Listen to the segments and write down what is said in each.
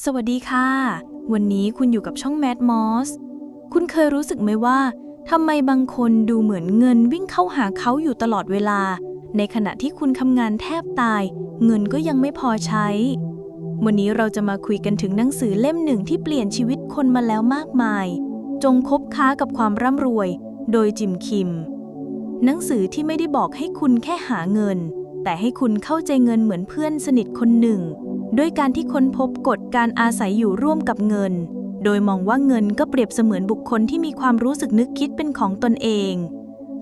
สวัสดีค่ะ วันนี้คุณอยู่กับช่องแม d มอส คุณเคยรู้สึกไหมว่าทำไมบางคนดูเหมือนเงินวิ่งเข้าหาเขาอยู่ตลอดเวลา ในขณะที่คุณทำงานแทบตาย เงินก็ยังไม่พอใช้ วันนี้เราจะมาคุยกันถึงหนังสือเล่มหนึ่งที่เปลี่ยนชีวิตคนมาแล้วมากมาย จงคบค้ากับความร่ำรวย โดยจิมคิม หนังสือที่ไม่ได้บอกให้คุณแค่หาเงิน แต่ให้คุณเข้าใจเงินเหมือนเพื่อนสนิทคนหนึ่ง ด้วยการที่ค้นพบกฎการอาศัยอยู่ร่วมกับเงิน โดยมองว่าเงินก็เปรียบเสมือนบุคคลที่มีความรู้สึกนึกคิดเป็นของตนเอง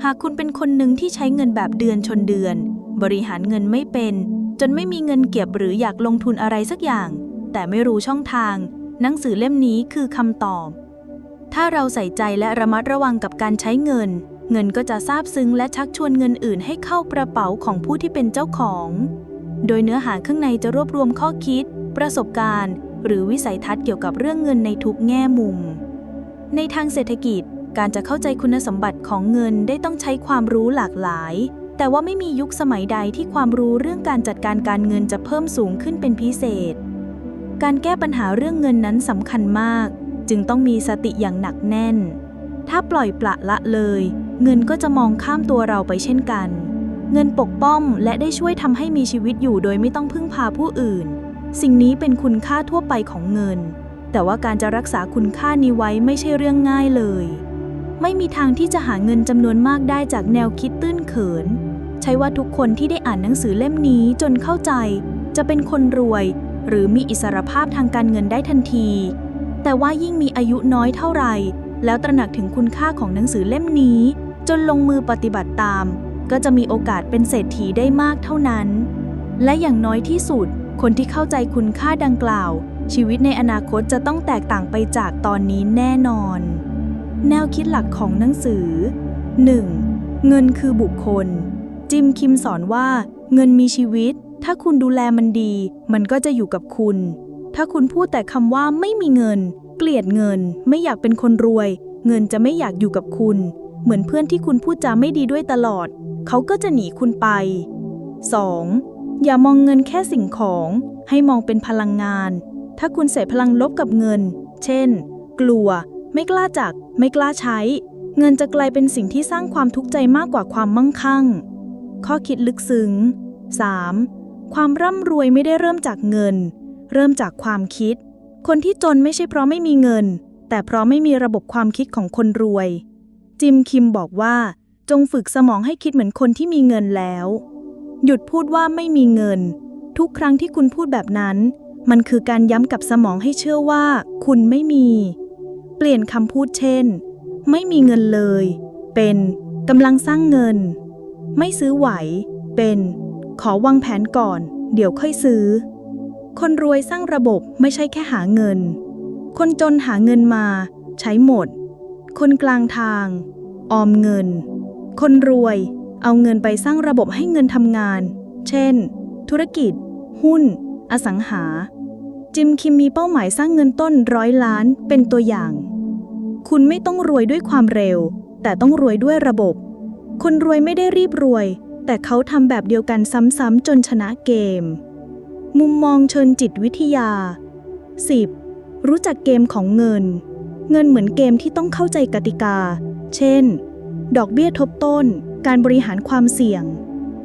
หากคุณเป็นคนหนึ่งที่ใช้เงินแบบเดือนชนเดือน บริหารเงินไม่เป็น จนไม่มีเงินเก็บหรืออยากลงทุนอะไรสักอย่าง แต่ไม่รู้ช่องทาง หนังสือเล่มนี้คือคำตอบ ถ้าเราใส่ใจและระมัดระวังกับการใช้เงิน เงินก็จะซาบซึ้งและชักชวนเงินอื่นให้เข้ากระเป๋าของผู้ที่เป็นเจ้าของ โดยเนื้อหาข้างในจะรวบรวมข้อคิด ประสบการณ์ หรือวิสัยทัศน์เกี่ยวกับเรื่องเงินในทุกแง่มุม ในทางเศรษฐกิจ การจะเข้าใจคุณสมบัติของเงินได้ต้องใช้ความรู้หลากหลาย แต่ว่าไม่มียุคสมัยใดที่ความรู้เรื่องการจัดการการเงินจะเพิ่มสูงขึ้นเป็นพิเศษ การแก้ปัญหาเรื่องเงินนั้นสำคัญมาก จึงต้องมีสติอย่างหนักแน่น ถ้าปล่อยปละละเลย เงินก็จะมองข้ามตัวเราไปเช่นกัน เงินปกป้องและได้ช่วยทำให้มีชีวิตอยู่โดยไม่ต้องพึ่งพาผู้อื่น สิ่งนี้เป็นคุณค่าทั่วไปของเงิน แต่ว่าการจะรักษาคุณค่านี้ไว้ไม่ใช่เรื่องง่ายเลย ไม่มีทางที่จะหาเงินจำนวนมากได้จากแนวคิดตื้นเขิน ใช่ว่าทุกคนที่ได้อ่านหนังสือเล่มนี้จนเข้าใจ จะเป็นคนรวย หรือมีอิสรภาพทางการเงินได้ทันที แต่ว่ายิ่งมีอายุน้อยเท่าไหร่ แล้วตระหนักถึงคุณค่าของหนังสือเล่มนี้ จนลงมือปฏิบัติตาม ก็จะมีโอกาสเป็นเศรษฐีได้มากเท่านั้น และอย่างน้อยที่สุด คนที่เข้าใจคุณค่าดังกล่าว ชีวิตในอนาคตจะต้องแตกต่างไปจากตอนนี้แน่นอน แนวคิดหลักของหนังสือ 1. เงินคือบุคคล จิมคิมสอนว่า เงินมีชีวิต ถ้าคุณดูแลมันดี มันก็จะอยู่กับคุณ ถ้าคุณพูดแต่คำว่าไม่มีเงิน เกลียดเงิน ไม่อยากเป็นคนรวย เงินจะไม่อยากอยู่กับคุณเหมือนเพื่อนที่คุณพูดจาไม่ดีด้วยตลอด เขาก็จะหนีคุณไป 2. อย่ามองเงินแค่สิ่งของ ให้มองเป็นพลังงาน ถ้าคุณใส่พลังลบกับเงิน เช่น กลัว ไม่กล้าจัก ไม่กล้าใช้ เงินจะกลายเป็นสิ่งที่สร้างความทุกข์ใจมากกว่าความมั่งคั่ง ข้อคิดลึกซึ้ง 3. ความร่ำรวยไม่ได้เริ่มจากเงิน เริ่มจากความคิด คนที่จนไม่ใช่เพราะไม่มีเงิน แต่เพราะไม่มีระบบความคิดของคนรวย จิมคิมบอกว่า จงฝึกสมองให้คิดเหมือนคนที่มีเงินแล้ว หยุดพูดว่าไม่มีเงิน ทุกครั้งที่คุณพูดแบบนั้น มันคือการย้ำกับสมองให้เชื่อว่า คุณไม่มี เปลี่ยนคำพูดเช่น ไม่มีเงินเลย เป็นกำลังสร้างเงิน ไม่ซื้อไหว เป็น ขอวางแผนก่อน เดี๋ยวค่อยซื้อ คนรวยสร้างระบบไม่ใช่แค่หาเงิน คนจนหาเงินมา ใช้หมด คนกลางทาง ออมเงิน คนรวยเอาเงินไปสร้างระบบให้เงินทำงาน เช่น ธุรกิจ หุ้น อสังหา จิมคิมมีเป้าหมายสร้างเงินต้นร้อยล้านเป็นตัวอย่าง คุณไม่ต้องรวยด้วยความเร็ว แต่ต้องรวยด้วยระบบ คนรวยไม่ได้รีบรวย แต่เขาทำแบบเดียวกันซ้ำๆจนชนะเกม มุมมองเชิงจิตวิทยา 10. รู้จักเกมของเงิน เงินเหมือนเกมที่ต้องเข้าใจกติกา เช่น ดอกเบี้ยทบต้น การบริหารความเสี่ยง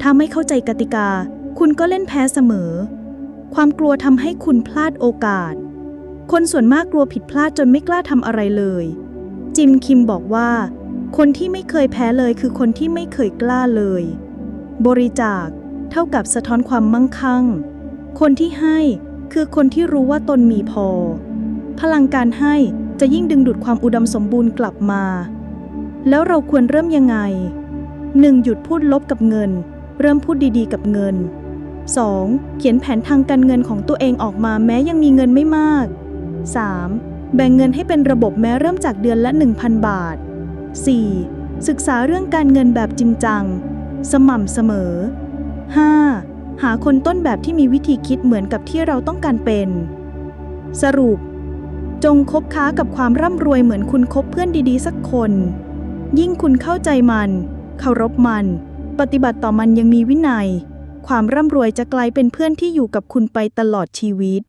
ถ้าไม่เข้าใจกติกา คุณก็เล่นแพ้เสมอ ความกลัวทำให้คุณพลาดโอกาส คนส่วนมากกลัวผิดพลาดจนไม่กล้าทำอะไรเลย จิมคิมบอกว่า คนที่ไม่เคยแพ้เลยคือคนที่ไม่เคยกล้าเลย บริจาค เท่ากับสะท้อนความมั่งคั่ง คนที่ให้คือคนที่รู้ว่าตนมีพอ พลังการให้จะยิ่งดึงดูดความอุดมสมบูรณ์กลับมา แล้วเราควรเริ่มยังไง 1. หยุดพูดลบกับเงิน เริ่มพูดดีๆ กับเงิน 2. เขียนแผนทางการเงินของตัวเองออกมาแม้ยังมีเงินไม่มาก 3. แบ่งเงินให้เป็นระบบแม้เริ่มจากเดือนละ 1,000 บาท 4. ศึกษาเรื่องการเงินแบบจริงจัง สม่ำเสมอ 5. หาคนต้นแบบที่มีวิธีคิดเหมือนกับที่เราต้องการเป็น สรุป จงคบค้ากับความร่ำรวยเหมือนคุณคบเพื่อนดีๆ สักคน ยิ่งคุณเข้าใจมัน เคารพมัน ปฏิบัติต่อมันยังมีวินัย ความร่ำรวยจะกลายเป็นเพื่อนที่อยู่กับคุณไปตลอดชีวิต